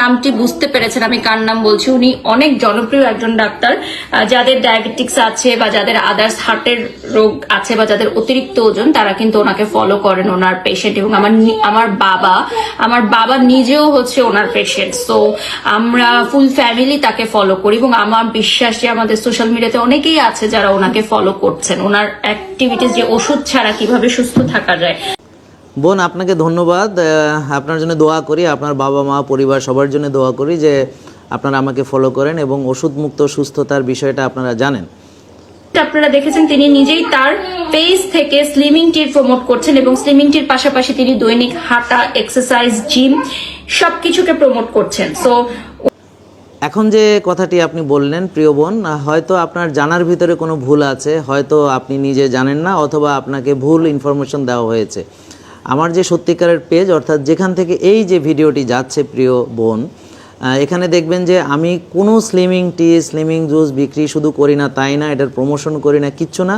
নামটি বুঝতে পেরেছেন, আমি কার নাম বলছি, উনি অনেক জনপ্রিয় একজন ডাক্তার যাদের ডায়াবেটিক্স আছে বা যাদের আদার্স হার্টের রোগ আছে বা যাদের অতিরিক্ত ওজন, তারা কিন্তু ওনাকে ফলো করেন ওনার পেশেন্ট এবং আমার আমার বাবা আমার বাবা নিজেও হচ্ছে ওনার পেশেন্ট সো আমরা ফুল ফ্যামিলি তাকে ফলো করি এবং আমার বিশ্বাস যে আমাদের সোশ্যাল মিডিয়াতে অনেকেই আছে যারা ওনাকে ফলো করছেন, ওনার অ্যাক্টিভিটিস যে ওষুধ ছাড়া কীভাবে সুস্থ থাকা যায় বোন আপনাকে ধন্যবাদ। আপনার জন্য দোয়া করি আপনার বাবা মা পরিবার সবার জন্য দোয়া করি যে আপনারা আমাকে ফলো করেন এবং ওষুধ মুক্ত সুস্থতার বিষয়টা আপনারা জানেন। আপনারা দেখেছেন তিনি নিজেই তার পেজ থেকে স্লিমিং টির প্রমোট করছেন এবং স্লিমিং টির পাশাপাশি তিনি দৈনিক হাঁটা এক্সারসাইজ জিম সবকিছুকে প্রমোট করছেন। সো এখন যে কথাটি আপনি বললেন প্রিয় বোন হয়তো আপনার জানার ভিতরে কোনো ভুল আছে হয়তো আপনি নিজে জানেন না অথবা আপনাকে ভুল ইনফরমেশন দেওয়া হয়েছে। আমার যে সত্যিকারের পেজ অর্থাৎ যেখান থেকে এই যে ভিডিওটি যাচ্ছে, প্রিয় বোন এখানে দেখবেন যে আমি কোনো স্লিমিং টি স্লিমিং জুস বিক্রি শুধু করি না, তাই না? এটার প্রমোশন করি না, কিচ্ছু না।